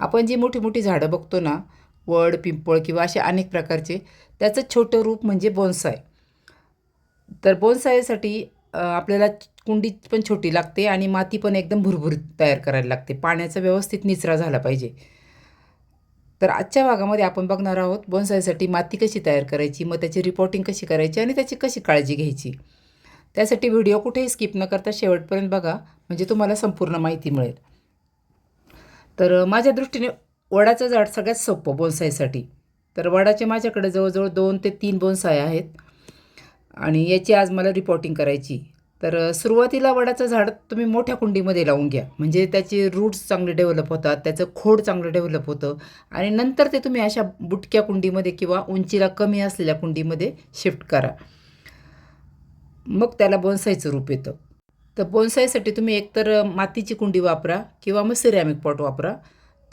आपण जी मोठी मोठी झाडं बघतो ना वड पिंपळ किंवा असे अनेक प्रकारचे त्याचं छोटं रूप म्हणजे बोन्साय. तर बोन्सायसाठी आपल्याला कुंडी पण छोटी लागते आणि माती पण एकदम भुरभुरीत तयार करायला लागते. पाण्याचा व्यवस्थित निचरा झाला पाहिजे. तर आजच्या भागामध्ये आपण बघणार आहोत बोन्सायसाठी माती कशी तयार करायची मग त्याची रिपोर्टिंग कशी करायची आणि त्याची कशी काळजी घ्यायची. त्यासाठी व्हिडिओ कुठेही स्किप न करता शेवटपर्यंत बघा म्हणजे तुम्हाला संपूर्ण माहिती मिळेल. तर माझ्या दृष्टीने वडाचं झाड सगळ्यात सोपं बोनसायसाठी तर वडाचे माझ्याकडे जवळजवळ दोन ते तीन बोनसाय आहेत. आणि याची आज मला रिपोर्टिंग करायची. तर सुरुवातीला वडाचं झाड तुम्ही मोठ्या कुंडीमध्ये लावून घ्या. म्हणजे त्याचे रूट्स चांगले डेव्हलप होतात त्याचं खोड चांगलं डेव्हलप होतं. आणि नंतर ते तुम्ही अशा बुटक्या कुंडीमध्ये किंवा उंचीला कमी असलेल्या कुंडीमध्ये शिफ्ट करा. मग त्याला बोन्सायचं रूप येतं. तर बोनसाईसाठी तुम्ही एकतर मातीची कुंडी वापरा किंवा मग सिरॅमिक पॉट वापरा.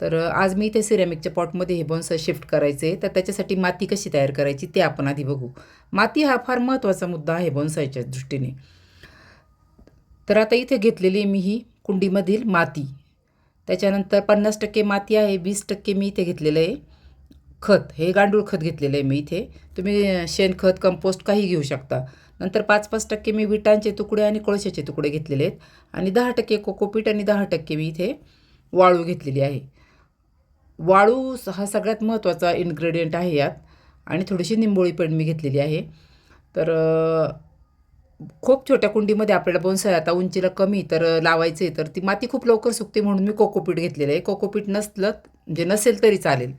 तर आज मी इथे सिरॅमिकच्या पॉटमध्ये हे बोन्साय शिफ्ट करायचे. तर त्याच्यासाठी माती कशी तयार करायची ते आपण आधी बघू. माती हा फार महत्त्वाचा मुद्दा आहे बोन्सायच्या दृष्टीने. तर आता इथे घेतलेली आहे मी ही कुंडीमधील माती. त्याच्यानंतर पन्नास टक्के माती आहे वीस टक्के मी इथे घेतलेलं आहे. खत हे गांडूळ खत घेतलेलं आहे मी इथे. तुम्ही शेणखत कंपोस्ट काही घेऊ शकता. नंतर पाच पाच टक्के मी विटांचे तुकडे आणि कोळशाचे तुकडे घेतलेले आहेत. आणि दहा टक्के कोकोपीट आणि दहा टक्के मी इथे वाळू घेतलेली आहे. वाळू हा सगळ्यात महत्त्वाचा इन्ग्रेडियंट आहे यात. आणि थोडीशी निंबोळी पण मी घेतलेली आहे. तर खूप छोट्या कुंडीमध्ये आपल्याला बोन्साय आता उंचीला कमी तर लावायचे तर ती माती खूप लवकर सुकते म्हणून मी कोकोपीट घेतलेलं आहे. कोकोपीट नसलं म्हणजे नसेल तरी चालेल.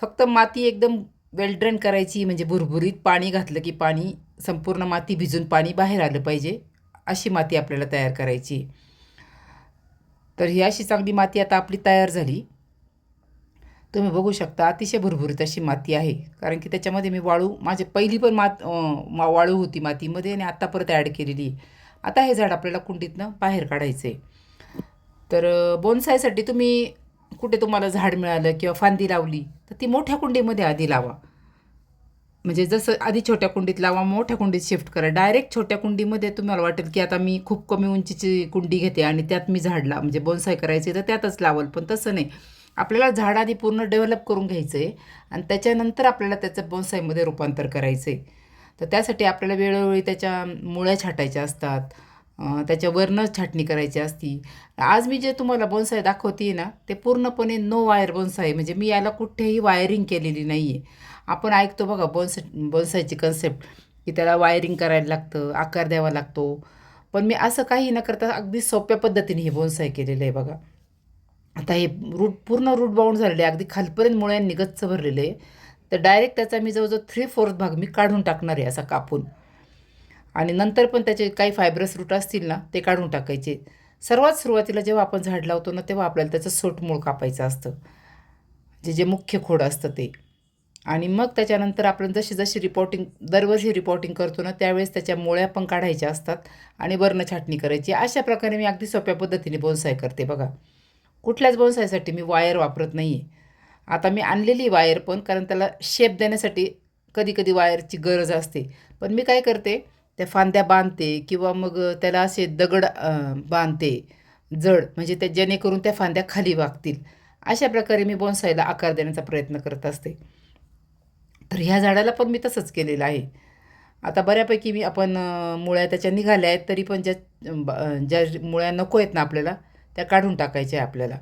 फक्त माती एकदम वेलड्रेन करायची म्हणजे भुरभुरीत पाणी घातलं की पाणी संपूर्ण माती भिजून पाणी बाहेर आलं पाहिजे अशी माती आपल्याला तयार करायची. तर ही अशी चांगली माती आता आपली तयार झाली. तुम्ही बघू शकता अतिशय भुरभुरीत अशी माती आहे. कारण की त्याच्यामध्ये मी वाळू माझी पहिली पण मात मा- वाळू होती मातीमध्ये आणि आत्ता परत ॲड केलेली आहे. आता हे झाड आपल्याला कुंडीतनं बाहेर काढायचं आहे तर बोनसायसाठी तुम्ही कुठे तुम्हाला झाड मिळालं किंवा फांदी लावली तर ती मोठ्या कुंडीमध्ये आधी लावा. म्हणजे जसं आधी छोट्या कुंडीत लावा मोठ्या कुंडीत शिफ्ट करा. डायरेक्ट छोट्या कुंडीमध्ये तुम्हाला वाटेल की आता मी खूप कमी उंचीची कुंडी घेते आणि त्यात मी झाड ला म्हणजे बोनसाय करायची तर त्यातच लावल पण तसं नाही. आपल्याला झाड आधी पूर्ण डेव्हलप करून घ्यायचं आहे आणि त्याच्यानंतर आपल्याला त्याचं बोनसायमध्ये रूपांतर करायचं आहे तर त्यासाठी आपल्याला वेळोवेळी त्याच्या मुळ्या छाटायच्या असतात त्याच्यावरनं छाटणी करायची असती. आज मी जे तुम्हाला बोनसाय दाखवते ना ते पूर्णपणे नो वायर बोनसाय म्हणजे मी याला कुठेही वायरिंग केलेली नाही आहे आपण ऐकतो बघा बोनसा बोनसायची कन्सेप्ट की त्याला वायरिंग करायला लागतं आकार द्यावा लागतो. पण मी असं काही न करता अगदी सोप्या पद्धतीने हे बोनसाय केलेलं आहे बघा. आता हे रूट पूर्ण रूट बाउंड झालेले आहे अगदी खालपर्यंत मुळ्यांनी गच्च भरलेले आहे तर डायरेक्ट त्याचा मी जवळजवळ थ्री फोर्थ भाग मी काढून टाकणार आहे असा कापून. आणि नंतर पण त्याचे काही फायब्रस रूट असतील ना ते काढून टाकायचे. सर्वात सुरुवातीला जेव्हा आपण झाड लावतो ना तेव्हा आपल्याला त्याचं सोटमूळ कापायचं असतं. जे जे मुख्य खोड असतं ते. आणि मग त्याच्यानंतर आपण जशी जशी रिपोर्टिंग दरवर्षी रिपोर्टिंग करतो ना त्यावेळेस त्याच्या मुळ्या पण काढायच्या असतात आणि वर्ण छाटणी करायची. अशा प्रकारे मी अगदी सोप्या पद्धतीने बोन्साय करते बघा. कुठल्याच बोनसायसाठी मी वायर वापरत नाही आहे आता मी आणलेली वायर पण कारण त्याला शेप देण्यासाठी कधी कधी वायरची गरज असते. पण मी काय करते त्या फांद्या बांधते किंवा मग त्याला असे दगड बांधते जड म्हणजे त्या जेणेकरून त्या फांद्या खाली वागतील. अशा प्रकारे मी बॉन्सायला आकार देण्याचा प्रयत्न करत असते. तर ह्या झाडाला पण मी तसंच केलेलं आहे. आता बऱ्यापैकी मी आपण मुळ्या त्याच्या निघाल्या आहेत तरी पण ज्या ज्या मुळ्या नको आहेत ना आपल्याला त्या काढून टाकायच्या आहे आपल्याला.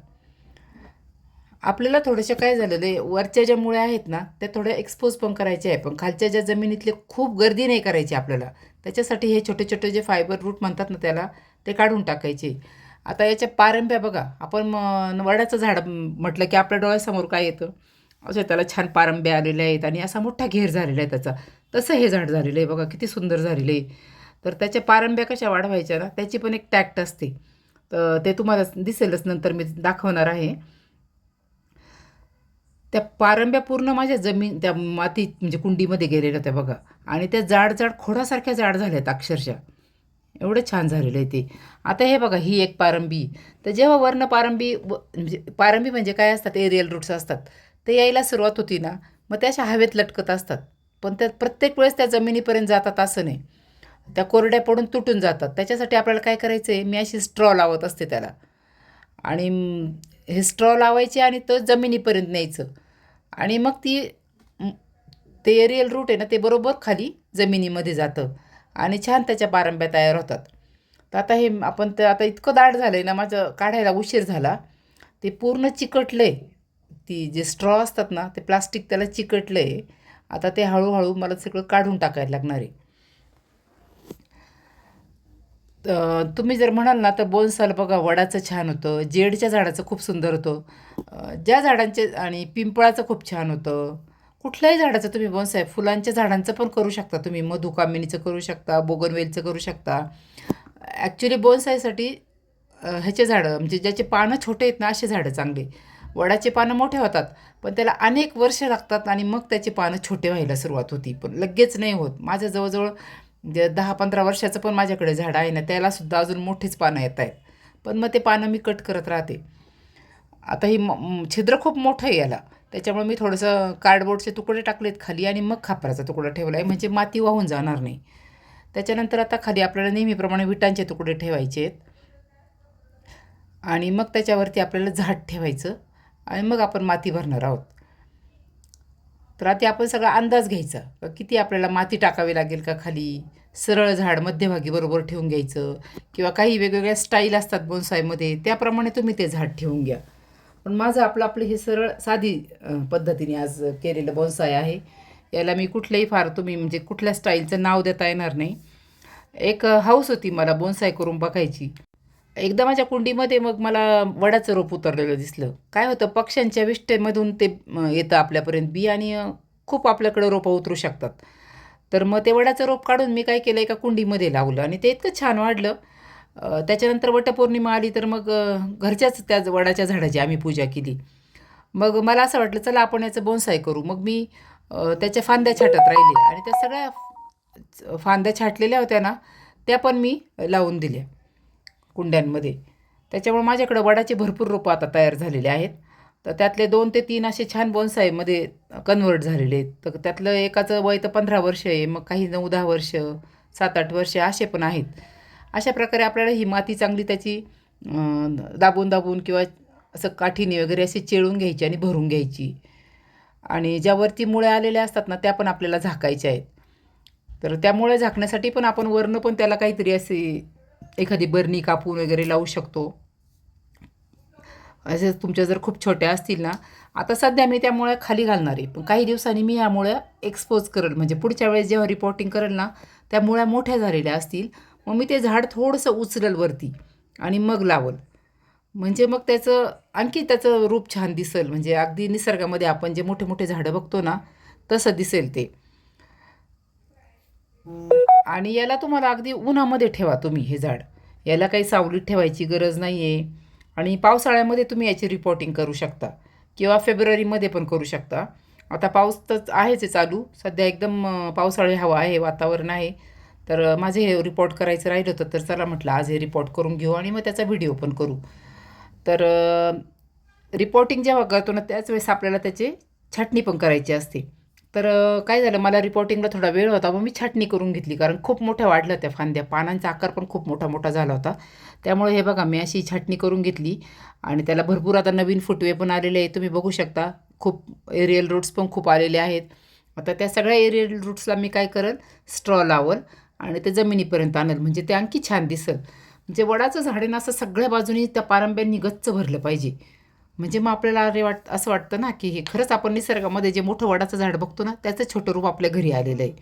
आपल्याला थोड्याशा काय झालेलं आहे वरच्या ज्या मुळ्या आहेत ना त्या थोड्या एक्सपोज पण करायच्या आहे. पण खालच्या ज्या जमिनीतले खूप गर्दी नाही करायची आपल्याला. त्याच्यासाठी हे छोटे छोटे जे फायबर रूट म्हणतात ना त्याला ते काढून टाकायचे. आता याच्या पारंब्या बघा आपण मग वडाचं झाड म्हटलं की आपल्या डोळ्यासमोर काय येतं? असं त्याला छान पारंब्या आलेल्या आहेत आणि असा मोठा घेर झालेला आहे त्याचा. तसं हे झाड झालेलं आहे बघा किती सुंदर झालेलं आहे. तर त्याच्या पारंब्या कशा वाढवायच्या ना त्याची पण एक टॅक्ट असते. तर ते तुम्हाला दिसेलच नंतर मी दाखवणार आहे. त्या पारंब्या पूर्ण माझ्या जमीन त्या माती म्हणजे कुंडीमध्ये गेलेल्या होत्या बघा. आणि त्या जाड जाड खोडासारख्या जाड झाल्या आहेत अक्षरशः. एवढं छान झालेलं आहे ते. आता हे बघा ही एक पारंबी. तर जेव्हा वर्ण पारंबी व- म्हणजे पारंबी म्हणजे काय असतात? एरियल रूट्स असतात. ते यायला सुरुवात होती ना मग त्या अशा हवेत लटकत असतात. पण त्या प्रत्येक वेळेस त्या जमिनीपर्यंत जातात असं नाही. त्या कोरड्या पडून तुटून जातात. त्याच्यासाठी आपल्याला काय करायचं आहे मी अशी स्ट्रॉ लावत असते त्याला. आणि हे स्ट्रॉ लावायचे आणि तो जमिनीपर्यंत न्यायचं. आणि मग ती ते एरियल रूट आहे ना ते बरोबर खाली जमिनीमध्ये जातं. आणि छान त्याच्या पारंब्या तयार होतात. तर आता हे आपण तर आता इतकं दाट झालं आहे ना माझं काढायला उशीर झाला. ते पूर्ण चिकटलं आहे ती जे स्ट्रॉ असतात ना ते प्लास्टिक त्याला चिकटलं आहे आता ते हळूहळू मला सगळं काढून टाकायला लागणार आहे. तुम्ही जर म्हणाल ना तर बोनसाल बघा वडाचं छान होतं जेडच्या झाडाचं खूप सुंदर होतं. ज्या झाडांचे आणि पिंपळाचं खूप छान होतं. कुठल्याही झाडाचं तुम्ही बोनसाय फुलांच्या झाडांचं पण करू शकता तुम्ही. मधुकामिनीचं करू शकता बोगनवेलचं करू शकता. ॲक्च्युली बोनसायसाठी ह्याचे झाडं म्हणजे ज्याचे पानं छोटे आहेत ना असे झाडं चांगले. वडाचे पानं मोठे होतात पण त्याला अनेक वर्ष लागतात आणि मग त्याचे पानं छोटे व्हायला सुरुवात होती. पण लगेच नाही होत. माझं जवळजवळ जे दहा पंधरा वर्षाचं पण माझ्याकडे झाड आहे ना त्यालासुद्धा अजून मोठेच पानं येत आहेत. पण मग ते पानं मी कट करत राहते. आता ही म- छिद्र खूप मोठं आहे याला. त्याच्यामुळे मी थोडंसं कार्डबोर्डचे तुकडे टाकलेत खाली आणि मग खापराचा तुकडा ठेवला आहे म्हणजे माती वाहून जाणार नाही. त्याच्यानंतर आता खाली आपल्याला नेहमीप्रमाणे विटांचे तुकडे ठेवायचे आहेत. आणि मग त्याच्यावरती आपल्याला झाड ठेवायचं. आणि मग आपण माती भरणार आहोत. तर आता आपण सगळा अंदाज घ्यायचा. का किती आपल्याला माती टाकावी लागेल का खाली? सरळ झाड मध्यभागी बरोबर ठेवून घ्यायचं. किंवा काही वेगवेगळ्या स्टाईल असतात बोनसायमध्ये त्याप्रमाणे तुम्ही ते झाड ठेवून घ्या. पण माझं आपलं आपलं हे सरळ साधी पद्धतीने आज केलेलं बोनसाय आहे. याला मी कुठलंही फार तुम्ही म्हणजे कुठल्या स्टाईलचं नाव देता येणार नाही. एक हाऊस होती मला बोनसाय करून बघायची. एकदा माझ्या कुंडीमध्ये मग मला वडाचं रोप उतरलेलं दिसलं. काय होतं पक्ष्यांच्या विष्ठेमधून ते येतं आपल्यापर्यंत. बी आणि खूप आपल्याकडं रोपं उतरू शकतात. तर मग ते वडाचं रोप काढून मी काय केलं एका कुंडीमध्ये लावलं आणि ते इतकं छान वाढलं. त्याच्यानंतर वटपौर्णिमा आली तर मग घरच्याच त्या वडाच्या झाडाची आम्ही पूजा केली. मग मला असं वाटलं चला आपण याचं बोनसाय करू. मग मी त्याच्या फांद्या छाटत राहिले आणि त्या सगळ्या फांद्या छाटलेल्या होत्या ना त्या पण मी लावून दिल्या. कुंड्यांमध्ये. त्याच्यामुळे माझ्याकडं वडाचे भरपूर रोपं आता तयार झालेले आहेत. तर त्यातले दोन ते तीन असे छान बोनसायमध्ये कन्वर्ट झालेले आहेत. तर त्यातलं एकाचं वय तर पंधरा वर्ष आहे मग काही नऊ दहा वर्ष सात आठ वर्ष असे पण आहेत. अशा प्रकारे आपल्याला ही माती चांगली त्याची दाबून दाबून किंवा असं काठीने वगैरे अशी चिळून घ्यायची आणि भरून घ्यायची. आणि ज्यावरती मुळे आलेल्या असतात ना त्या पण आपल्याला झाकायच्या आहेत. तर त्यामुळे झाकण्यासाठी पण आपण वरनं पण त्याला काहीतरी असे एखादी बरणी कापून वगैरे लावू शकतो. असे तुमच्या जर खूप छोट्या असतील ना आता सध्या मी त्यामुळे खाली घालणार आहे. पण काही दिवसांनी मी यामुळे एक्सपोज करेल. म्हणजे पुढच्या वेळेस जेव्हा रिपोर्टिंग करेल ना त्या मुळ्या मोठ्या झालेल्या असतील. मग मी ते झाड थोडंसं उचलेल वरती आणि मग लावल. म्हणजे मग त्याचं आणखी त्याचं रूप छान दिसेल. म्हणजे अगदी निसर्गामध्ये आपण जे मोठे मोठे झाडं बघतो ना तसं दिसेल ते. आणि याला तुम्हाला अगदी उन्हामध्ये ठेवा तुम्ही हे झाड. याला काही सावलीत ठेवायची गरज नाही आहे आणि पावसाळ्यामध्ये तुम्ही याची रिपोर्टिंग करू शकता. किंवा फेब्रुवारीमध्ये पण करू शकता. आता पाऊस तर आहेच आहे चालू. सध्या एकदम पावसाळी हवा आहे वातावरण आहे. तर माझे हे रिपोर्ट करायचं राहिलं होतं तर चला म्हटलं आज हे रिपोर्ट करून घेऊ आणि मग त्याचा व्हिडिओ पण करू. तर रिपोर्टिंग जेव्हा करतो ना त्याच वेळेस आपल्याला त्याची छाटणी पण करायची असते. तर काय झालं? मला रिपोर्टिंगला थोडा वेळ होता. मग मी छाटणी करून घेतली. कारण खूप मोठ्या वाढल्या त्या फांद्या. पानांचा आकार पण खूप मोठा मोठा झाला होता. त्यामुळे हे बघा मी अशी छाटणी करून घेतली. आणि त्याला भरपूर आता नवीन फुटवे पण आलेले आहे तुम्ही बघू शकता. खूप एरियल रूट्स पण खूप आलेले आहेत. आता त्या सगळ्या एरियल रूट्सला मी काय करेल? स्ट्रॉ लावल. आणि ते जमिनीपर्यंत आणल. म्हणजे ते आणखी छान दिसेल. म्हणजे वडाचं झाड आहे ना असं सगळ्या बाजूनी त्या पारंब्यांनी गच्च भरलं पाहिजे. म्हणजे मग आपल्याला अरे वाट असं वाटतं ना की हे खरंच आपण निसर्गामध्ये जे मोठं वडाचं झाड बघतो ना त्याचं छोटं रूप आपल्या घरी आलेलं आहे.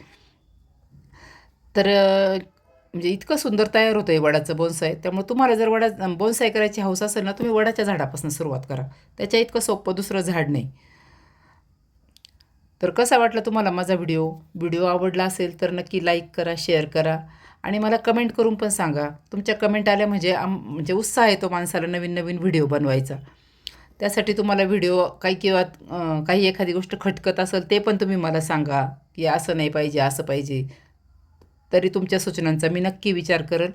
तर म्हणजे इतकं सुंदर तयार होतं आहे वडाचं बोनसाय. त्यामुळे तुम्हाला जर वडा बोनसाय करायची हौस असेल ना तुम्ही वडाच्या झाडापासून सुरुवात करा. त्याच्या इतकं सोपं दुसरं झाड नाही. तर कसा वाटला तुम्हाला माझा व्हिडिओ? व्हिडिओ आवडला असेल तर नक्की लाईक करा शेअर करा आणि मला कमेंट करून पण सांगा. तुमच्या कमेंट आल्या म्हणजे आम म्हणजे उत्साह येतो माणसाला नवीन नवीन व्हिडिओ बनवायचा. त्यासाठी तुम्हाला व्हिडिओ काही किंवा काही एखादी गोष्ट खटकत असेल ते पण तुम्ही मला सांगा की असं नाही पाहिजे असं पाहिजे. तरी तुमच्या सूचनांचा मी नक्की विचार करेन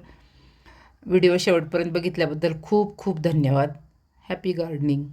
व्हिडिओ शेवटपर्यंत बघितल्याबद्दल खूप खूप धन्यवाद. Happy gardening